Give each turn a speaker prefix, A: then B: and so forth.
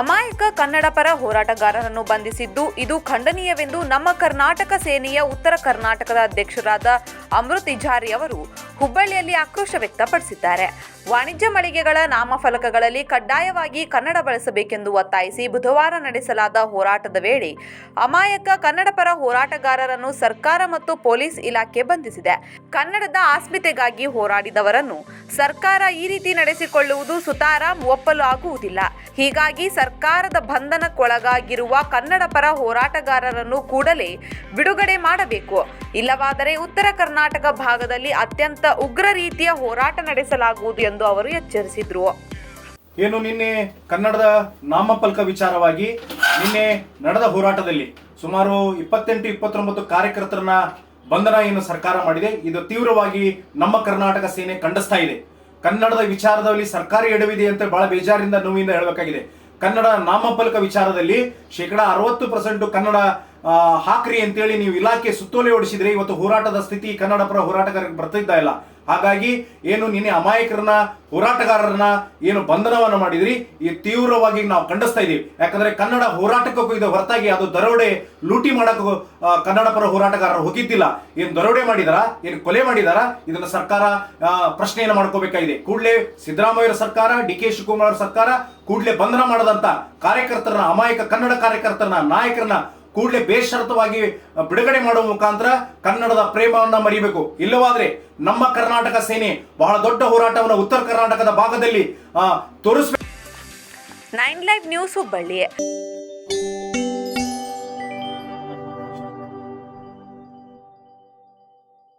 A: ಅಮಾಯಕ ಕನ್ನಡ ಪರ ಹೋರಾಟಗಾರರನ್ನು ಬಂಧಿಸಿದ್ದು ಇದು ಖಂಡನೀಯವೆಂದು ನಮ್ಮ ಕರ್ನಾಟಕ ಸೇನೆಯ ಉತ್ತರ ಕರ್ನಾಟಕದ ಅಧ್ಯಕ್ಷರಾದ ಅಮೃತ್ ಇಜಾರಿ ಅವರು ಹುಬ್ಬಳ್ಳಿಯಲ್ಲಿ ಆಕ್ರೋಶ ವ್ಯಕ್ತಪಡಿಸಿದ್ದಾರೆ. ವಾಣಿಜ್ಯ ಮಳಿಗೆಗಳ ನಾಮಫಲಕಗಳಲ್ಲಿ ಕಡ್ಡಾಯವಾಗಿ ಕನ್ನಡ ಬಳಸಬೇಕೆಂದು ಒತ್ತಾಯಿಸಿ ಬುಧವಾರ ನಡೆಸಲಾದ ಹೋರಾಟದ ವೇಳೆ ಅಮಾಯಕ ಕನ್ನಡ ಪರ ಹೋರಾಟಗಾರರನ್ನು ಸರ್ಕಾರ ಮತ್ತು ಪೊಲೀಸ್ ಇಲಾಖೆ ಬಂಧಿಸಿದೆ. ಕನ್ನಡದ ಆಸ್ಮಿತೆಗಾಗಿ ಹೋರಾಡಿದವರನ್ನು ಸರ್ಕಾರ ಈ ರೀತಿ ನಡೆಸಿಕೊಳ್ಳುವುದು ಸುತಾರಾಮ್ ಒಪ್ಪಲು ಆಗುವುದಿಲ್ಲ. ಹೀಗಾಗಿ ಸರ್ಕಾರದ ಬಂಧನಕ್ಕೊಳಗಾಗಿರುವ ಕನ್ನಡ ಪರ ಹೋರಾಟಗಾರರನ್ನು ಕೂಡಲೇ ಬಿಡುಗಡೆ ಮಾಡಬೇಕು. ಇಲ್ಲವಾದರೆ ಉತ್ತರ ಕರ್ನಾಟಕ ಭಾಗದಲ್ಲಿ ಅತ್ಯಂತ ಉಗ್ರ ರೀತಿಯ ಹೋರಾಟ ನಡೆಸಲಾಗುವುದು ಎಂದು ಅವರು ಎಚ್ಚರಿಸಿದರು.
B: ಏನು ನಿನ್ನೆ ಕನ್ನಡದ ನಾಮಫಲಕ ವಿಚಾರವಾಗಿ ನಿನ್ನೆ ನಡೆದ ಹೋರಾಟದಲ್ಲಿ ಸುಮಾರು ಇಪ್ಪತ್ತೆಂಟು ಇಪ್ಪತ್ತೊಂಬತ್ತು ಕಾರ್ಯಕರ್ತರನ್ನ ಬಂಧನ ಏನು ಸರ್ಕಾರ ಮಾಡಿದೆ, ಇದು ತೀವ್ರವಾಗಿ ನಮ್ಮ ಕರ್ನಾಟಕ ಸೇನೆ ಖಂಡಿಸ್ತಾ ಇದೆ. ಕನ್ನಡದ ವಿಚಾರದಲ್ಲಿ ಸರ್ಕಾರಿ ಎಡವಿದೆ ಅಂತ ಬಹಳ ಬೇಜಾರಿಂದ ನೋವಿಂದ ಹೇಳಬೇಕಾಗಿದೆ. ಕನ್ನಡ ನಾಮಫಲಕ ವಿಚಾರದಲ್ಲಿ ಶೇಕಡ ಅರವತ್ತು ಪರ್ಸೆಂಟ್ ಕನ್ನಡ ಹಾಕ್ರಿ ಅಂತೇಳಿ ನೀವು ಇಲಾಖೆ ಸುತ್ತೋಲೆ ಓಡಿಸಿದ್ರೆ ಇವತ್ತು ಹೋರಾಟದ ಸ್ಥಿತಿ ಕನ್ನಡ ಪರ ಹೋರಾಟಗಾರರಿಗೆ ಬರ್ತಿದ್ದ ಇಲ್ಲ. ಹಾಗಾಗಿ ಏನು ನಿನ್ನೆ ಅಮಾಯಕರನ್ನ, ಹೋರಾಟಗಾರರನ್ನ ಏನು ಬಂಧನವನ್ನು ಮಾಡಿದ್ರಿ, ಈ ತೀವ್ರವಾಗಿ ನಾವು ಖಂಡಿಸ್ತಾ ಇದ್ದೀವಿ. ಯಾಕಂದ್ರೆ ಕನ್ನಡ ಹೋರಾಟಕ್ಕೂ ಇದು ಹೊರತಾಗಿ ಅದು ದರೋಡೆ ಲೂಟಿ ಮಾಡಕ್ಕೂ ಕನ್ನಡ ಪರ ಹೋರಾಟಗಾರರು ಹೋಗಿದ್ದಿಲ್ಲ. ಏನು ದರೋಡೆ ಮಾಡಿದಾರ, ಏನು ಕೊಲೆ ಮಾಡಿದಾರ, ಇದನ್ನ ಸರ್ಕಾರ ಪ್ರಶ್ನೆಯನ್ನು ಮಾಡ್ಕೋಬೇಕಾಗಿದೆ. ಕೂಡಲೇ ಸಿದ್ದರಾಮಯ್ಯ ಸರ್ಕಾರ, ಡಿ ಕೆ ಶಿವಕುಮಾರ್ ಸರ್ಕಾರ, ಕೂಡಲೇ ಬಂಧನ ಮಾಡದಂತ ಕಾರ್ಯಕರ್ತರನ್ನ, ಅಮಾಯಕ ಕನ್ನಡ ಕಾರ್ಯಕರ್ತರನ್ನ, ನಾಯಕರನ್ನ ಕೂಡಲೇ ಬೇಷರತವಾಗಿ ಬಿಡುಗಡೆ ಮಾಡುವ ಮುಖಾಂತರ ಕನ್ನಡದ ಪ್ರೇಮವನ್ನ ಮರಿಬೇಕು. ಇಲ್ಲವಾದ್ರೆ ನಮ್ಮ ಕರ್ನಾಟಕ ಸೇನೆ ಬಹಳ ದೊಡ್ಡ ಹೋರಾಟವನ್ನು ಉತ್ತರ ಕರ್ನಾಟಕದ ಭಾಗದಲ್ಲಿ ತೋರಿಸಬೇಕು.
A: Nine live news Hubballi